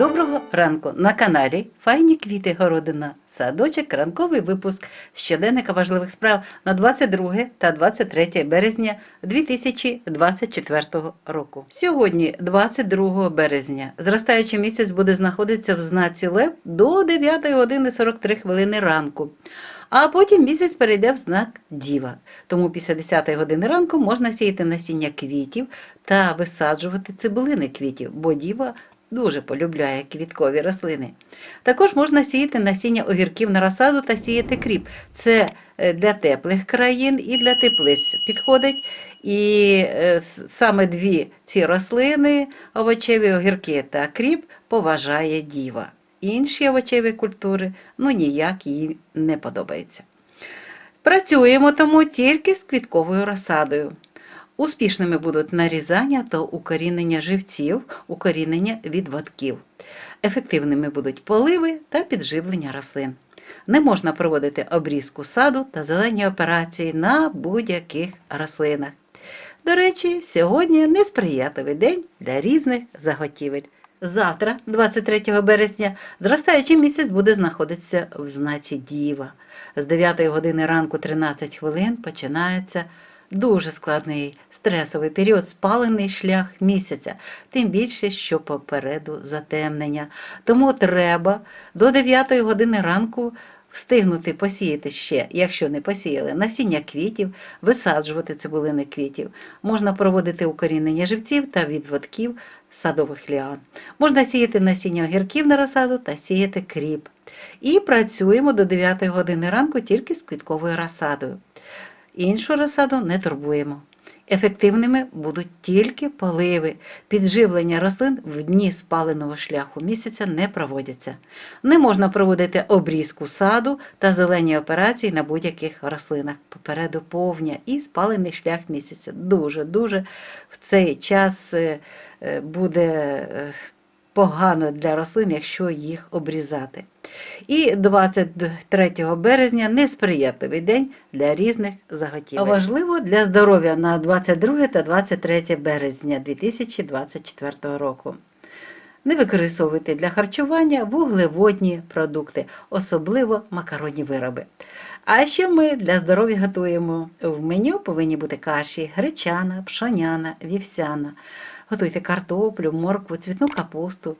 Доброго ранку на каналі Файні квіти Городина. Садочок, ранковий випуск щоденника важливих справ на 22 та 23 березня 2024 року. Сьогодні, 22 березня, зростаючий місяць буде знаходитися в знаці Лев до 9 години 43 хвилини ранку. А потім місяць перейде в знак Діва. Тому після 10 години ранку можна сіяти насіння квітів та висаджувати цибулини квітів, бо діва дуже полюбляє квіткові рослини. Також можна сіяти насіння огірків на розсаду та сіяти кріп. Це е, для теплих країн і для теплиць підходить. І е, саме дві ці рослини, овочеві огірки та кріп, поважає діва. Інші овочеві культури ну ніяк їй не подобається. Працюємо тому тільки з квітковою розсадою. Успішними будуть нарізання та укорінення живців, укорінення відводків. Ефективними будуть поливи та підживлення рослин. Не можна проводити обрізку саду та зелені операції на будь-яких рослинах. До речі, сьогодні несприятливий день для різних заготівель. Завтра, 23 березня, зростаючий місяць буде знаходитися в знаці Діва. З 9 години ранку 13 хвилин починається дуже складний стресовий період, спалений шлях місяця, тим більше, що попереду затемнення. Тому треба до 9 години ранку встигнути посіяти ще, якщо не посіяли, насіння квітів, висаджувати цибулини квітів. Можна проводити укорінення живців та відводків садових ліан. Можна сіяти насіння огірків на розсаду та сіяти кріп. І працюємо до 9 години ранку тільки з квітковою розсадою. Іншу розсаду не турбуємо. Ефективними будуть тільки поливи. Підживлення рослин в дні спаленого шляху місяця не проводяться. Не можна проводити обрізку саду та зелені операції на будь-яких рослинах. Попереду повня і спалений шлях місяця. Дуже-дуже в цей час е, е, буде е, погано для рослин, якщо їх обрізати. І 23 березня несприятливий день для різних заготівель. Важливо для здоров'я на 22 та 23 березня 2024 року. Не використовуйте для харчування вуглеводні продукти, особливо макаронні вироби. А ще ми для здоров'я готуємо. В меню повинні бути каші гречана, пшоняна, вівсяна. Готуйте картоплю, моркву, цвітну капусту,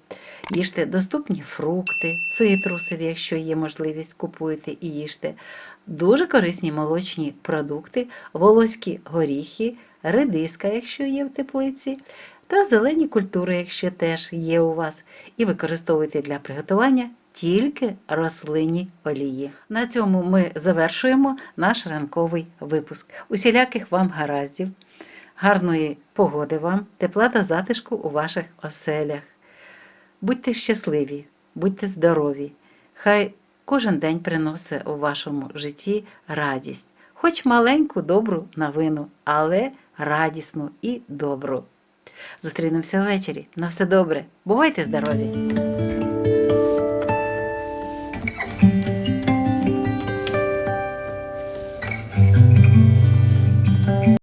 їжте доступні фрукти, цитрусові, якщо є можливість, купуйте і їжте. Дуже корисні молочні продукти, волоські горіхи, редиска, якщо є в теплиці, та зелені культури, якщо теж є у вас, і використовуйте для приготування тільки рослинні олії. На цьому ми завершуємо наш ранковий випуск. Усіляких вам гараздів, гарної погоди вам, тепла та затишку у ваших оселях. Будьте щасливі, будьте здорові. Хай кожен день приносить у вашому житті радість, хоч маленьку добру новину, але радісну і добру. Зустрінемося ввечері. На все добре. Бувайте здорові!